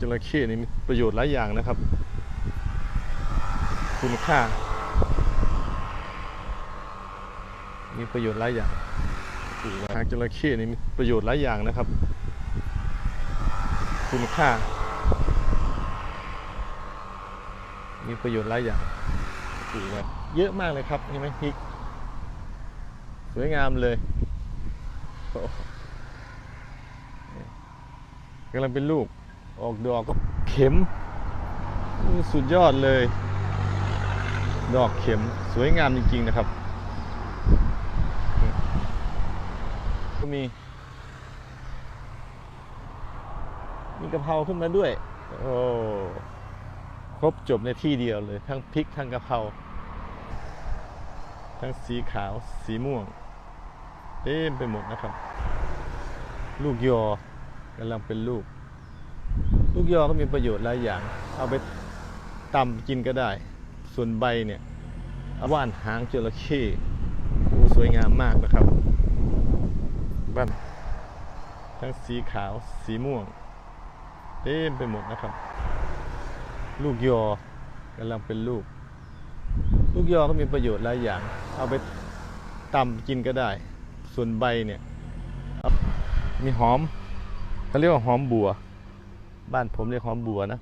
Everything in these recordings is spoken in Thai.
จระเข้นี่มีประโยชน์หลายอย่างนะครับ คุณค่า มีประโยชน์หลายอย่างหางจระเข้นี่มีประโยชน์หลายอย่างนะครับ คุณค่า มีประโยชน์หลายอย่างเยอะมากเลยครับเห็นไหมพริกสวยงามเลยกำลังเป็นลูก ออกดอกก็เข็ม สุดยอดเลย ดอกเข็มสวยงามจริง ๆ นะครับ ก็มี มีกะเพราขึ้นมาด้วย โอ้ครบจบในที่เดียวเลย ทั้งพริกทั้งกะเพราทั้งสีขาวสีม่วงเต็มไปหมดนะครับ ลูกยอกำลังเป็นลูก ลูกยอก็มีประโยชน์หลายอย่าง เอาไปตำกินก็ได้ ส่วนใบเนี่ยอว่านหางจระเข้โอ้สวยงามมากนะครับบ้านทั้งสีขาวสีม่วงเต็มไปหมดนะครับ ลูกยอกำลังเป็นลูก ลูกยอก็มีประโยชน์หลายอย่าง เอาไปตำกินก็ได้ ส่วนใบเนี่ยมีหอมเขาเรียกว่าหอมบัว บ้านผมเรียกหอมบัวนะ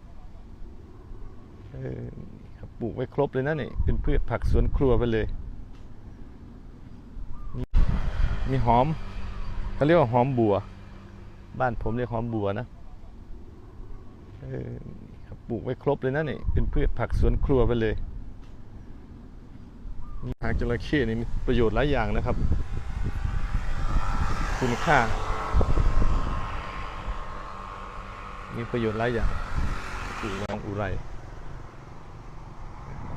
ปลูกไว้ครบเลยนะนี่เป็นพืชผักสวนครัวไปเลย มีหอมเขาเรียกว่าหอมบัว บ้านผมเรียกหอมบัวนะปลูกไว้ครบเลยนะนี่เป็นพืชผักสวนครัวไปเลยหางจระเข้นี่มีประโยชน์หลายอย่างนะครับ คุณค่า มีประโยชน์หลายอย่างอุไรอุไร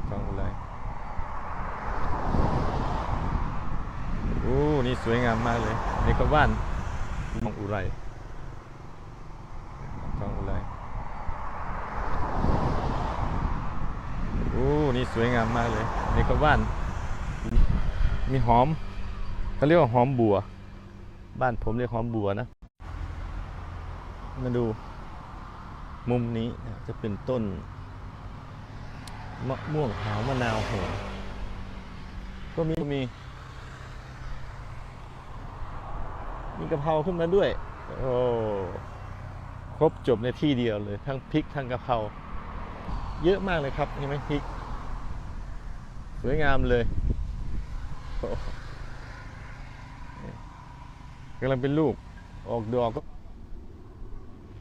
ทองอุไรโอ้นี่สวยงามมากเลยนี่ก็บ้านทองอุไรทองอุไรโอ้นี่สวยงามมากเลยนี่ก็บ้านมีหอมเขาเรียกว่าหอมบัว บ้านผมเรียกหอมบัวนะ มาดู มุมนี้จะเป็นต้นมะม่วงหาวมะนาวโหก็มีมี มีกะเพราขึ้นมาด้วย โอ้ครบจบในที่เดียวเลย ทั้งพริกทั้งกะเพราเยอะมากเลยครับเห็นไหมพริก สวยงามเลยกำลังเป็นลูก ออกดอกก็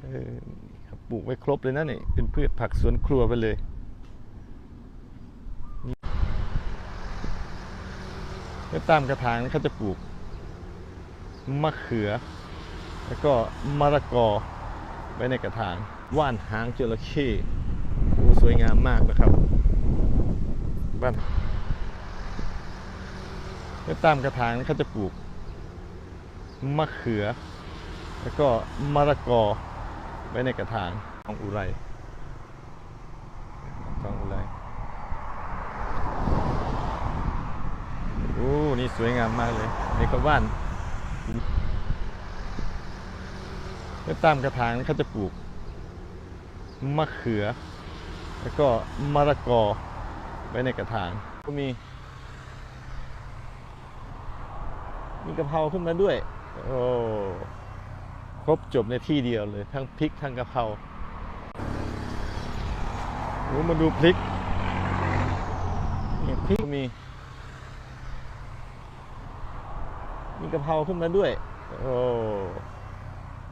เออ ปลูกไว้ครบเลยนะนี่เป็นพืชผักสวนครัวไปเลยแล้วตามกระถางเขาจะปลูกมะเขือ แล้วก็มะละกอไว้ในกระถางว่านหางจระเข้สวยงามมากนะครับบ้านแล้วตามกระถางเขาจะปลูกมะเขือ แล้วก็มะละกอ ไว้ในกระถางของอุไรของอุไรโอ้นี่สวยงามมากเลย นี่ก็บ้านแล้วตามกระถางเขาจะปลูกมะเขือ แล้วก็มะละกอไว้ในกระถาง ก็มี มีกะเพราขึ้นมาด้วย โอ้ รบจบในที่เดียวเลย ทั้งพริกทั้งกะเพราโอ้มาดูพริกนี่พริกมี มีกะเพราขึ้นมาด้วย โอ้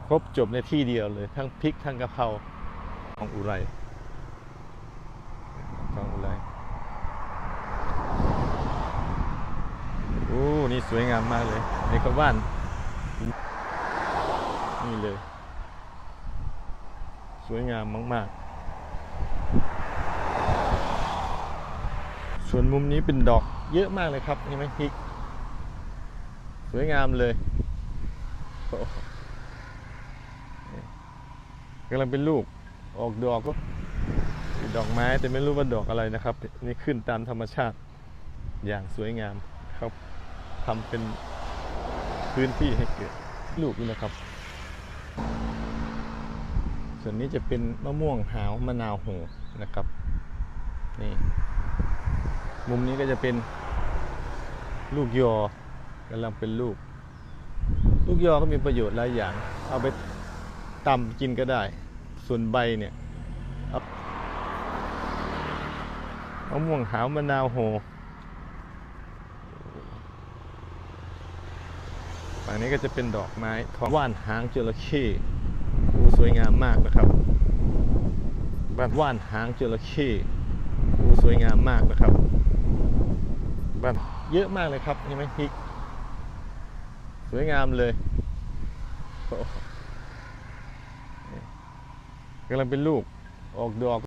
ครบจบในที่เดียวเลย ทั้งพริกทั้งกะเพราของอุไรของอุไรโอ้นี่สวยงามมากเลยในี่ก็บ้าน นี่เลย สวยงามมาก ๆ ส่วนมุมนี้เป็นดอกเยอะมากเลยครับเห็นไหมพริก สวยงามเลยกำลังเป็นลูกออกดอกก็ดอกไม้แต่ไม่รู้ว่าดอกอะไรนะครับ นี่ขึ้นตามธรรมชาติอย่างสวยงามครับทำเป็นพื้นที่ให้เกิดลูกนี่นะครับ ส่วนนี้จะเป็นมะม่วงหาวมะนาวโหนะครับนี่มุมนี้ก็จะเป็นลูกยอกำลังเป็นลูก ลูกยอก็มีประโยชน์หลายอย่าง เอาไปตำกินก็ได้ ส่วนใบเนี่ยเอามะม่วงหาวมะนาวโห ฝั่งนี้ก็จะเป็นดอกไม้ทองว่านหางจระเข้สวยงามมากนะครับบ้านว่านหางจระเข้สวยงามมากนะครับบ้านเยอะมากเลยครับนี่ไหมพริกสวยงามเลยกำลังเป็นลูกออกดอก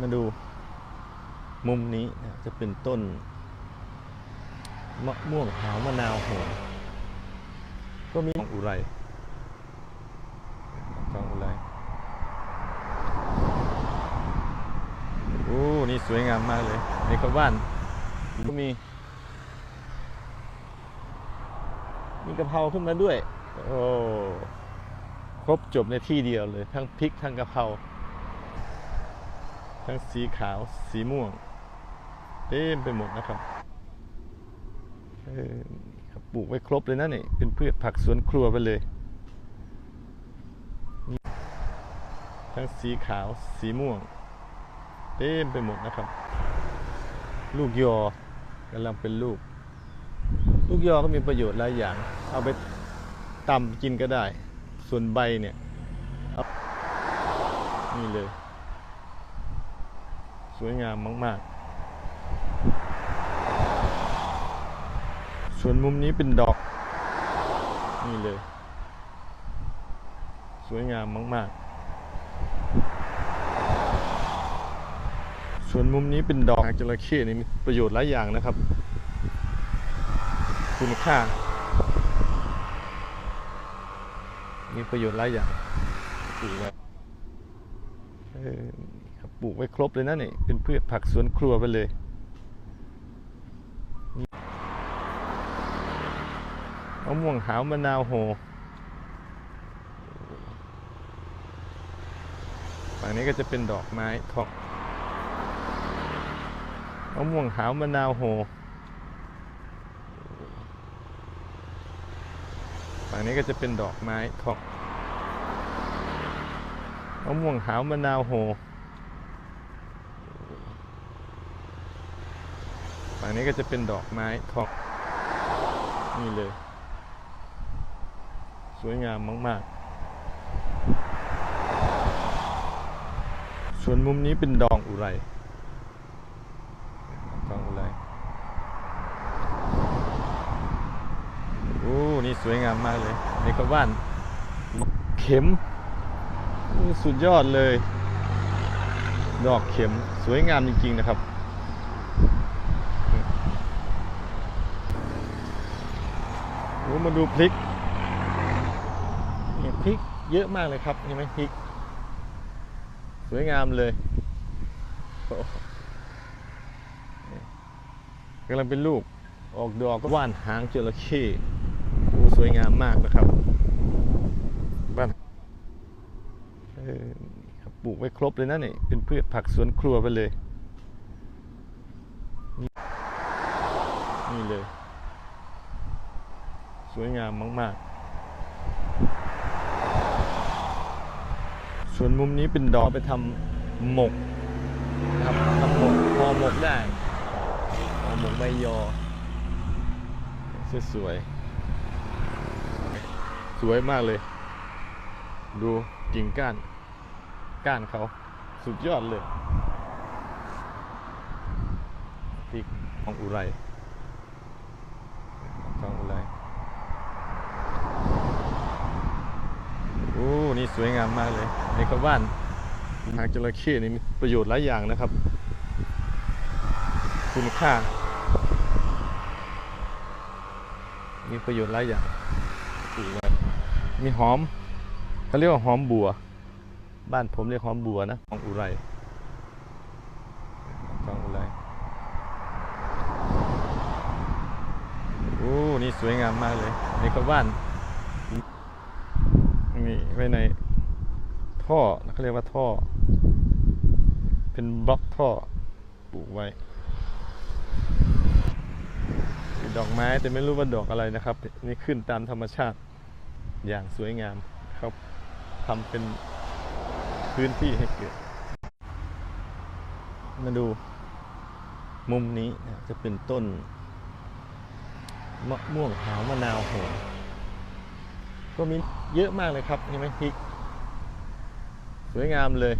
มาดูมุมนี้จะเป็นต้น มะม่วงหาวมะนาวโหงก็มีของอุไรของอุไรโอ้นี่สวยงามมากเลยในข้าวบ้านก็มี มีกะเพราขึ้นมาด้วย โอ้ครบจบในที่เดียวเลย ทั้งพริกทั้งกะเพราทั้งสีขาวสีม่วงเต็มไปหมดนะครับ ปลูกไว้ครบเลยนะนี่เป็นพืชผักสวนครัวไปเลย ทั้งสีขาวสีม่วง เต็มไปหมดนะครับ ลูกยอกำลังเป็นลูก ลูกยอก็มีประโยชน์หลายอย่าง เอาไปตำกินก็ได้ ส่วนใบเนี่ยนี่เลย สวยงามมาก ๆ ส่วนมุมนี้เป็นดอก นี่เลย สวยงามมาก ๆ ส่วนมุมนี้เป็นดอกจระเข้นี่มีประโยชน์หลายอย่างนะครับ คุณค่า มีประโยชน์หลายอย่างปลูกไว้ปลูกไว้ครบเลยนะนี่เป็นพืชผักสวนครัวไปเลย มะม่วงหาวมะนาวโห ฝั่งนี้ก็จะเป็นดอกไม้ทองมะม่วงหาวมะนาวโห ฝั่งนี้ก็จะเป็นดอกไม้ทองมะม่วงหาวมะนาวโห ฝั่งนี้ก็จะเป็นดอกไม้ทองนี่เลย วยงามมาก ๆ ส่วนมุมนี้เป็นดองอุไรดองอุไรโอ้ นี่สวยงามมากเลยในข้าวบ้านเข็ม สุดยอดเลย ดอกเข็มสวยงามจริง ๆ นะครับโอ้มาดูพริก พริกเยอะมากเลยครับเห็นไหมพริก สวยงามเลยกำลังเป็นลูกออกดอกว่านหางจระเข้สวยงามมากนะครับบ้านปลูกไว้ครบเลยนะนี่เป็นพืชผักสวนครัวไปเลย นี่เลย สวยงามมาก ๆ ส่วนมุมนี้เป็นดอกไปทำหมกนะครับทำหมกพอหมกได้ห่อหมกใบยอสวยสวยมากเลย ดูกิ่งก้าน ก้านเขาสุดยอดเลยพริกของอุไรของอุไรโอ้นี่สวยงามมากเลยในข้าวบ้านหางจระเข้นี่มีประโยชน์หลายอย่างนะครับ คุณค่า มีประโยชน์หลายอย่างปลูกไว้มีหอมเขาเรียกว่าหอมบัว บ้านผมเรียกหอมบัวนะของอุไรของอุไรโอ้นี่สวยงามมากเลยในข้าวบ้าน นี่ไว้ในท่อเขาเรียกว่าท่อ เป็นบล็อกท่อปลูกไว้ดอกไม้แต่ไม่รู้ว่าดอกอะไรนะครับ นี่ขึ้นตามธรรมชาติอย่างสวยงามเขาทำเป็นพื้นที่ให้เกิด มาดูมุมนี้จะเป็นต้นมะม่วงหาวมะนาวโหงก็มี เยอะมากเลยครับเห็นไหมพริก สวยงามเลย